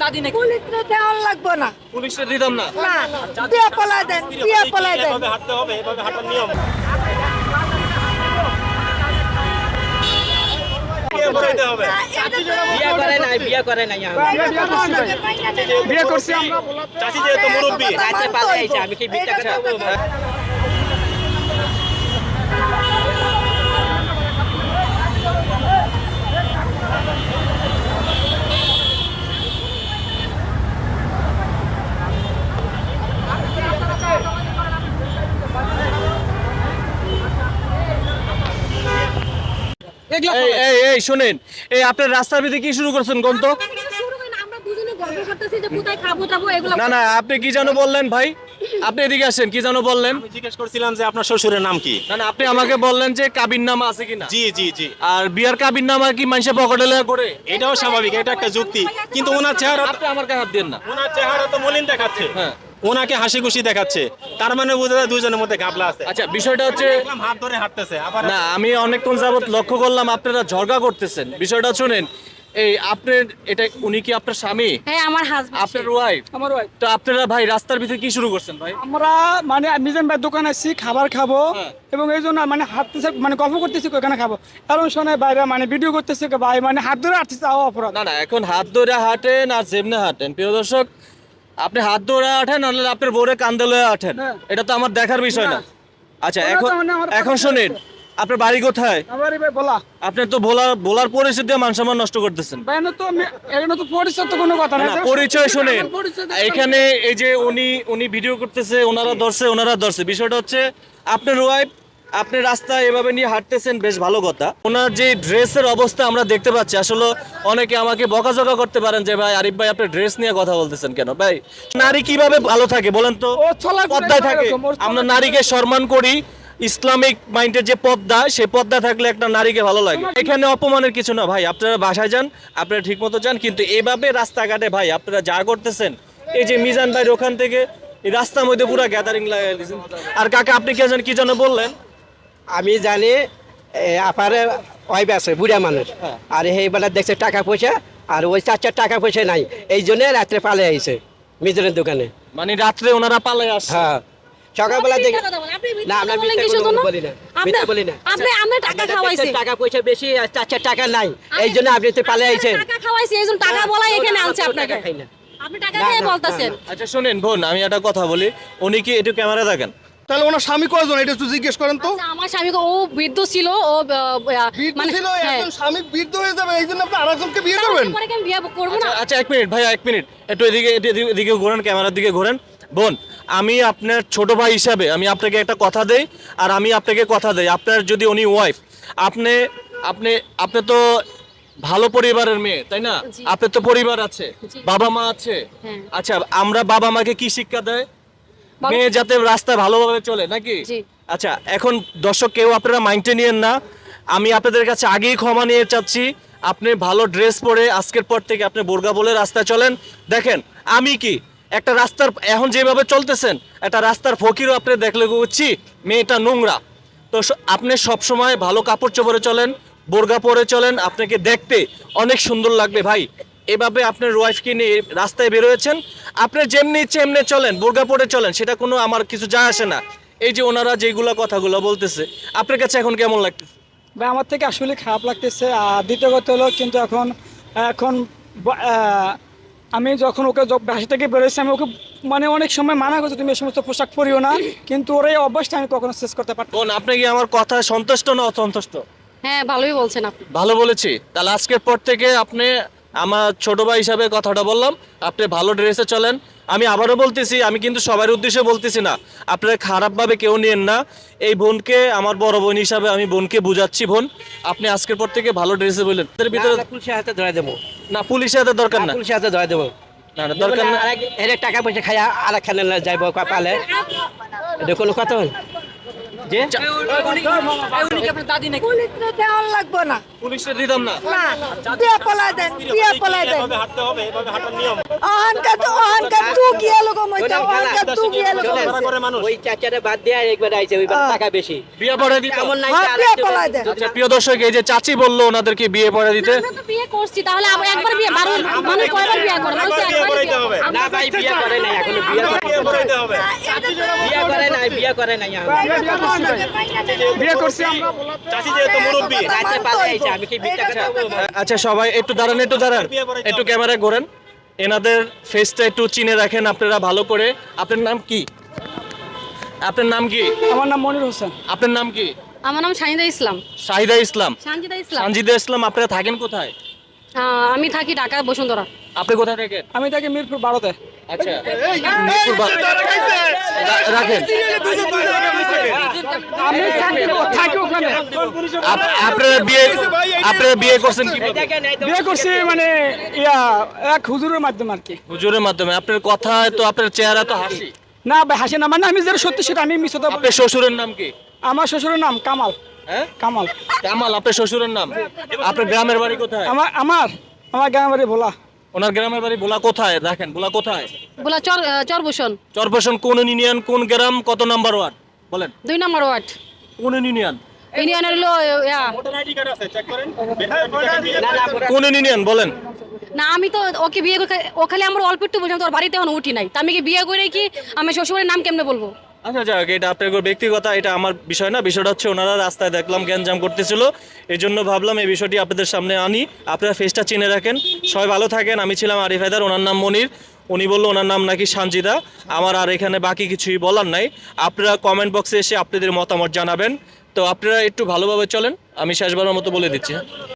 দাদি নাকি পুলিশরা দেওয়ার লাগবে না পুলিশের দিতাম না না বিয়ে পলাই দেন বিয়ে পলাই দেন এভাবে হাঁটতে হবে এভাবে হাঁটার নিয়ম বিয়ে পড়াইতে হবে বিয়ে করে নাই বিয়ে করে নাই বিয়ে করছি আমরা চাষি যেহেতু মুরব্বী আমি কি ভিক্ষা এগুলো এই এই এই শুনেন। এই আপনার রাস্তার ভিতরে কি শুরু করছেন কোন তো আমরা দুজনে গল্প করতেছি যে কোথায় খাব টাবো এগুলো না না আপনি কি যেন বললেন ভাই? আপনি এদিকে আসেন কি যেন বললেন? আমি জিজ্ঞেস করছিলাম যে আপনার শ্বশুরের নাম কি? না না আপনি আমাকে বললেন যে কাবির নামা আছে কিনা। জি জি জি। আর বিয়ার কাবির নামা কি মানুষের পকেটে লয়া করে? এটাও স্বাভাবিক এটা একটা যুক্তি। কিন্তু ওনার চেহারা আপনি আমার গায়ে হাত দেন না। ওনার চেহারা তো মলিন দেখাচ্ছে। হ্যাঁ। ওনাকে হাসি খুশি দেখাচ্ছে। তার মানে বোঝা যায় দুজনের মধ্যে ঘাপলা আছে। আচ্ছা বিষয়টা হচ্ছে হাত ধরে হাঁটতেছে আবার না আমি অনেকক্ষণ যাবত লক্ষ্য করলাম আপনারা ঝগড়া করতেছেন। বিষয়টা শুনেন এই আপনার এটা উনি কি আপনার স্বামী? হ্যাঁ আমার হাজবেন্ড আপনার ওয়াইফ আমার ভাই তো আপনারা ভাই রাস্তার ভিতরে কি শুরু করছেন ভাই? আমরা মানে মিজান ভাই দোকানে আসছি খাবার খাব। হ্যাঁ। এবং এই জন্য মানে হাঁটতেছে মানে গল্প করতেছি ওখানে খাব। কারণ শোনে বাইরে মানে ভিডিও করতেছে ভাই মানে হাত ধরে হাঁটতেছে তাও অপরাধ। না না এখন হাত ধরে হাঁটেন আর যেমনে হাঁটেন। প্রিয় দর্শক আপনি হাত ধরে হাঁটেন নাহলে আপনার বোরে কান্দে লয়ে হ্যাঁ। এটা তো আমার দেখার বিষয় না। আচ্ছা এখন মানে এখন শুনেন আপনার বাড়ি কোথায়? আমার বলা। আপনি তো বলার বলার পরিচয় দিয়ে মান সম্মান নষ্ট করতেছেন। ভাই না তো এখানে তো পরিচয় তো কোনো কথা না, পরিচয় শুনেন। এখানে এই যে উনি উনি ভিডিও করতেছে ওনারা ধরছে ওনারা ধরছে। বিষয়টা হচ্ছে আপনার ওয়াইফ আপনি রাস্তায় এভাবে নিয়ে হাঁটতেছেন বেশ ভালো কথা। ওনার যে ড্রেসের অবস্থা আমরা দেখতে পাচ্ছি আসলে অনেকে আমাকে বকাঝকা করতে পারেন যে ভাই আরিফ ভাই আপনি ড্রেস নিয়ে কথা বলতেছেন কেন? ভাই নারী কীভাবে ভালো থাকে বলেন তো? পদ্মায় থাকে। আমরা নারীকে সম্মান করি ইসলামিক মাইন্ডের যে পদ্মা সেই পদ্মা থাকলে একটা নারীকে ভালো লাগে। এখানে অপমানের কিছু না ভাই আপনারা বাসায় যান আপনারা ঠিক মতো যান কিন্তু এভাবে রাস্তাঘাটে ভাই আপনারা যা করতেছেন এই যে মিজান ভাই ওখান থেকে এই রাস্তার মধ্যে পুরো গ্যাদারিং লাগাই আর কাকা আপনি কে জানেন কি যেন বললেন? আমি জানি এ, আপার ওয়াইফ আছে বুড়া মানুষ। আর এই বেলা দেখছে টাকা পয়সা আর ওই চাচার টাকা পয়সা নাই। এই জন্য রাত্রে পালে আইছে মিজনের দোকানে। মানে রাত্রে ওনারা পালায় আসছে? হ্যাঁ। সকালবেলা দেখে না আমরা মিথ্যা বলি না মিথ্যা বলি না। আপনি আমরা টাকা খাওয়াইছে। টাকা পয়সা বেশি আর চাচার টাকা নাই। এই জন্য আপনি তো পালে আইছেন। টাকা খাওয়াইছে এই জন্য টাকা বলাই এখানে আনছে আপনাকে। আপনি টাকা দিয়ে বলতেছেন। আচ্ছা শুনেন বোন আমি একটা কথা বলি। উনি কি একটু ক্যামেরা দেখেন? তাহলে ওনার স্বামী কয়জন? এটা একটু জিজ্ঞেস করেন তো। আচ্ছা, আমার স্বামী ও বৃদ্ধ ছিল ও মানে ছিল হ্যাঁ। একজন স্বামী বৃদ্ধ হয়ে যাবে এই জন্য আপনি আরেকজনকে বিয়ে করবেন? আমি বিয়ে করব না? আচ্ছা, আচ্ছা এক মিনিট ভাই এক মিনিট। একটু এদিকে একটু এদিকে- এদিকে ঘোরেন ক্যামেরার দিকে ঘোরেন। বোন আমি আপনার ছোট ভাই হিসাবে আমি আপনাকে একটা কথা দেই আর আমি আপনাকে কথা দেই। আপনার যদি উনি ওয়াইফ আপনি আপনি আপনি তো ভালো পরিবারের মেয়ে তাই না? আপনার তো পরিবার আছে বাবা মা আছে। হ্যাঁ। আচ্ছা আমরা বাবা মাকে কি শিক্ষা দেয়? মেয়ে যাতে রাস্তায় ভালোভাবে চলে নাকি? আচ্ছা এখন দর্শক কেউ আপনারা মাইন্ডে নিয়েন না। আমি আপনাদের কাছে আগেই ক্ষমা নিয়ে চাচ্ছি। আপনি ভালো ড্রেস পরে আজকের পর থেকে আপনি বোরগা বলে রাস্তায় চলেন। দেখেন আমি কি? একটা রাস্তার এখন যেভাবে চলতেছেন একটা রাস্তার ফকিরও আপনি দেখলে বুঝছি মেয়েটা নোংরা। তো আপনি সবসময় ভালো কাপড় চোপড়ে চলেন বোরগা পরে চলেন আপনাকে দেখতে অনেক সুন্দর লাগবে ভাই। এভাবে আপনার ওয়াইফকে নিয়ে রাস্তায় বেরোয়েছেন। আপনি যেমনি ইচ্ছে এমনি চলেন বোরগা পরে চলেন সেটা কোনো আমার কিছু যায় আসে না। এই যে ওনারা যেগুলো কথাগুলো বলতেছে আপনার কাছে এখন কেমন লাগতেছে? ভাই আমার থেকে আসলে খারাপ লাগতেছে। আর দ্বিতীয় কথা হলো কিন্তু এখন এখন আহ, আমি যখন ওকে বাসা থেকে বেরোচ্ছি আমি ওকে মানে অনেক সময় মানা করছি তুমি এই সমস্ত পোশাক পরিও না। কিন্তু ওর এই অভ্যাসটা আমি কখনো শেষ করতে পারতাম বোন আপনি কি আমার কথা সন্তুষ্ট না অসন্তুষ্ট? হ্যাঁ ভালোই বলছেন আপনি। ভালো বলেছি। তাহলে আজকের পর থেকে আপনি আমার ছোট ভাই হিসাবে কথাটা বললাম আপনি ভালো ড্রেসে চলেন আমি আবারও বলতেছি আমি কিন্তু সবার উদ্দেশ্যে বলতেছি না আপনারা খারাপভাবে কেউ নেন না এই বোনকে আমার বড় বোন হিসাবে আমি বোনকে বুঝাচ্ছি বোন আপনি আজকের পর থেকে ভালো ড্রেসে বললেন ভিতরে না, পুলিশের হাতে ধরে দেবো না পুলিশের হাতে দরকার না পুলিশের হাতে ধরে দেবো না না দরকার না এর টাকা পয়সা খাইয়া আর একখানে যাইব পালে এটা কোনো কথা যে? পুলিশরে দেওয়ান লাগবো না। পুলিশের দিতাম না। না বিয়ে পলাই দেন বিয়ে পলাই দেন। এভাবে হাঁটতে হবে এভাবে হাঁটার নিয়ম। অহংকার অহংকার তু গিয়ে লোক মইতে অহংকার তু গিয়ে লোক তারা করে মানুষ। ওই চাচারে বাদ দিয়ে একবার আইছে ওইবার টাকা বেশি। বিয়ে পড়ে দিতে। এমন নাই হ্যাঁ বিয়ে পলাই দেন। আচ্ছা প্রিয় দর্শক এই যে চাচি বলল ওনাদেরকে বিয়ে পড়ে দিতে। বিয়ে করছি তাহলে আমরা একবার বিয়ে মানুষ কয়বার বিয়ে করে? মানুষ বিয়ে। না ভাই বিয়ে করে নাই এখনও বিয়ে করে- বিয়ে করাইতে হবে। করে নাই বিয়ে করে নাই আমি। করছি আমরা। চাচি যেহেতু মুরব্বী রাতে পালে আইছে আমি কি বিয়ে করতে পারব? আচ্ছা সবাই একটু দাঁড়ান একটু দাঁড়ান। একটু হবে। ক্যামেরা ঘোরেন। এনাদের ফেসটা একটু চিনে রাখেন আপনারা ভালো করে। আপনার নাম কি? আপনার নাম কি? আমার নাম মনির হোসেন। আপনার নাম কি? আমার নাম শাহিদা ইসলাম। শাহিদা ইসলাম। সানজিদা ইসলাম। সঞ্জিদা ইসলাম আপনারা থাকেন কোথায়? আমি থাকি ঢাকা বসুন্ধরা আপনি কোথায় থাকেন আমি থাকি মিরপুর বারোতে আচ্ছা মিরপুর রাখেন আপনারা বিয়ে আপনারা বিয়ে করছেন কি বিয়ে করছি মানে ইয়া এক হুজুরের মাধ্যমে আর কি হুজুরের মাধ্যমে আপনার কথা তো আপনার চেহারা তো হাসি না ভাই হাসি না মানে আমি যেটা সত্যি সেটা আমি মিশতে আপনার শ্বশুরের নাম কি? আমার শ্বশুরের নাম কামাল। হ্যাঁ? কামাল। কামাল আপনার শ্বশুরের নাম? আপনার গ্রামের বাড়ি কোথায়? আমার আমার আমার গ্রামের বাড়ি ভোলা। ওনার গ্রামের বাড়ি ভোলা কোথায়? দেখেন ভোলা কোথায়? বলা চর চরভূষণ। চরপেশন কোন ইউনিয়ন কোন গ্রাম কত নাম্বার ওয়ার্ড? বলেন। দুই নাম্বার ওয়ার্ড। কোন ইউনিয়ন? ইউনিয়নের হলো ইয়া। ভোটার আইডি কার্ড আছে চেক করেন কোন ইউনিয়ন বলেন। না, আমি তো ওকে বিয়ে করে ও খালি আমার অল্প একটু বলছিলাম তোর বাড়িতে এখন উঠি নাই। তা আমি কি বিয়ে করে কি আমি শ্বশুরের নাম কেমনে বলব? আচ্ছা যাক এটা আপনার ব্যক্তিগত, এটা আমার বিষয় না। বিষয়টা হচ্ছে ওনারা রাস্তায় দেখলাম, গ্যাঞ্জাম করতেছিল। এই জন্য ভাবলাম এই বিষয়টি আপনাদের সামনে আনি। আপনারা ফেসটা চিনে রাখেন। সবাই ভালো থাকেন। আমি ছিলাম আরিফ হায়দার, ওনার নাম মনির। উনি বলল ওনার নাম নাকি সানজিদা। আমার আর এখানে বাকি কিছুই বলার নাই। আপনারা কমেন্ট বক্সে এসে আপনাদের মতামত জানাবেন। তো আপনারা একটু ভালোভাবে চলেন। আমি শেষবারের মতো বলে দিচ্ছি।